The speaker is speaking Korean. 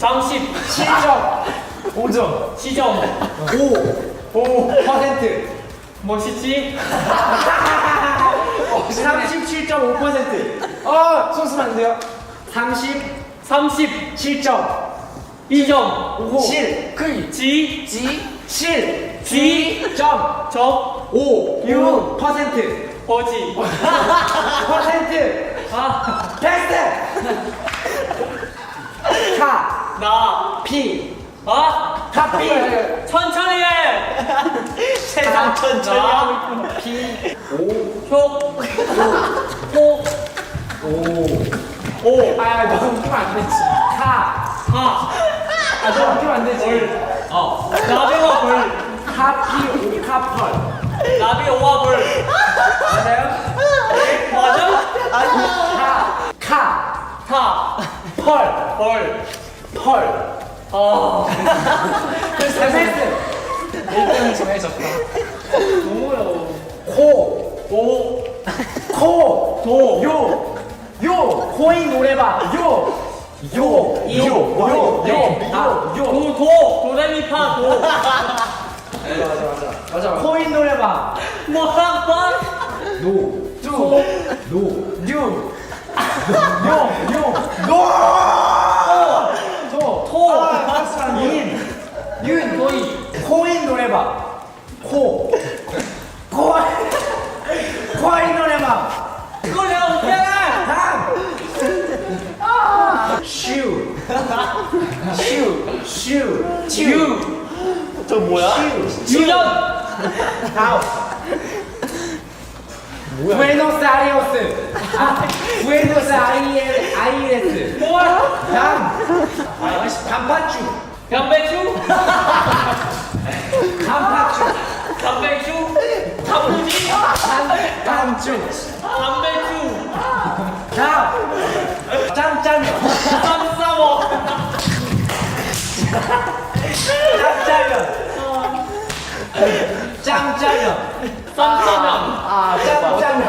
장십 7점 5점 시점 5 5% 멋있지? 37.5%. 어, 손 쓰면 안 돼요. 37점. 30 2점 7. 그, 지 지, 7. 지. 점. 점 5. 6. 퍼센트. 버지 퍼센트. 아 패스. 카. 나 피. 아 카피. 천천히 해 세상 천천히 하고 피. 효, 호, 오, 아, 너무 웃기면 안 되지. 카. 하, 아, 너무 웃기면 안 되지. 어, 나비와 불, 카피, 카펄. 나비 오와 불, 맞아요? 맞아? 카. 카. 타, 펄. 벌, 펄. 아, 패스. 1등이 정해졌다. 뭐야? 코. 오, 코. 도, 요. 요. 코인 노래방. 요. 요. 요. 요. 요. 요. 요. 도, 도, 도레미파, 도, 맞아. 코인 노래방. 번, 노. 두. 노. 뉴. 요. 요. 노. 도. 토, 인. 윤. 도이, 코인 노래방. 코. 코. 코인 노래방. 그걸 내가? 다음. 슈. 슈. 슈. 유, 저 뭐야? 유연, 다음. 부에노스아이레스. 아, 부에노스아이레스. 다음. 단팥주. 양배추, 단팥주. 담배추, 단무지, 단팥주. 담배추, 다음. 짬짜면. 쌈 싸먹, 짬짜면. 짬짜면. 쌈싸면. 짬짜면.